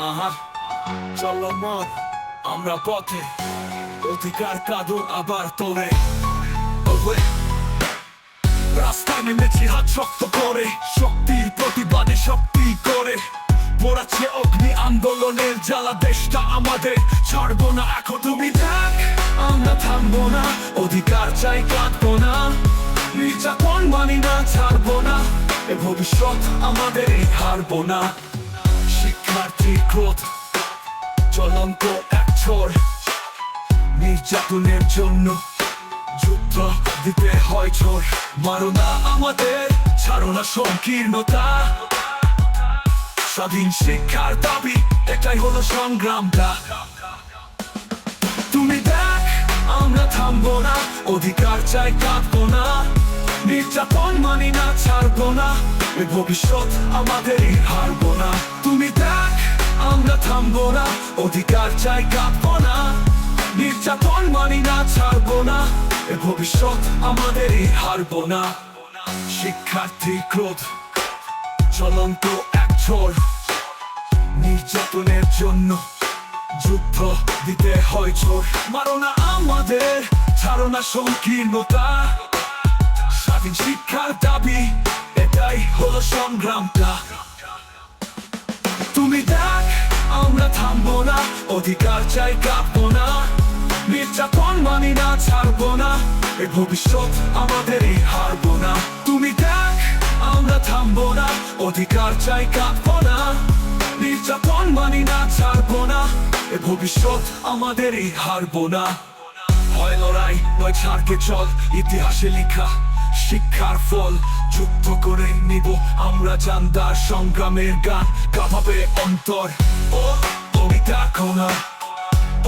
আহা চলমান আমরা পথে। অধিকার কাঁদো আবার ওরে রাস্তায় নেমেছি হাত শক্ত করে, শক্তির প্রতিবাদে শক্তি করে। পড়াচ্ছে অগ্নি আন্দোলনের জ্বালা, দেশটা আমাদের। ছাড়বো না, এখন তুমি দেখ, আমরা থামবো না, অধিকার চাই কাঁদবো না। নির্যাতন মানি না, ছাড়বো না, এ ভবিষ্যৎ আমাদের, হারবো না। শিক্ষার্থী ক্রোধ চলন্ত এক ছোর নির্যাতনের জন্য যুদ্ধ দিতে হয় ছোর মারো না আমাদের ছাড়ো না সংকীর্ণতা স্বাধীন শিক্ষার দাবি এটাই হলো সংগ্রামটা তুমি দেখ, আমরা থামবো না, অধিকার চাই কাঁদবো না। নির্যাতন মানি না, ছাড়বো না। ভবিষ্যৎ আমাদেরই হারবো। থামবো না, অধিকার চাই কাঁদবো না, নির্যাতন মানি না, ছাড়বো না, এ ভবিষ্যৎ আমাদেরই হারবো না। শিক্ষার্থী ক্রোধ, চলন্ত এক ছোর নির্যাতনের জন্য যুদ্ধ দিতে হয় ছোর মারো না আমাদের, ছাড়ো না সংকীর্ণতা। স্বাধীন শিক্ষার দাবি, এটাই হলো সংগ্রামটা। তুমি দেখ আমরা থামবো না, অধিকার চাই কাঁপবো না। নির্যাতন মানি না, ছাড়বো না, এ ভবিষ্যৎ আমাদেরই হারবো না। তুমি দেখ, আমরা থামবো না, অধিকার চাই কাঁপবো না। নির্যাতন মানি না, ছাড়বো না, এ ভবিষ্যৎ আমাদেরই হারবো না। হয় লড়াই, নয় ছাড়কে চল, ইতিহাসে লেখা। শিক্ষার ফল যুদ্ধ করে নিব। আমরা জানদার সংগ্রামের গান কাঁপাবে অন্তর। ও অমিতা কোনা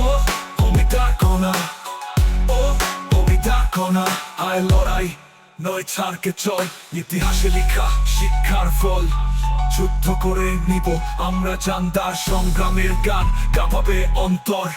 ও অমিতা কোনা ও অমিতা কোনা আয় লড়াই, নয় ছাড়কে চল ইতিহাসে লেখা শিক্ষার ফল যুদ্ধ করে নিব। আমরা জানদার সংগ্রামের গান কাঁপাবে অন্তর।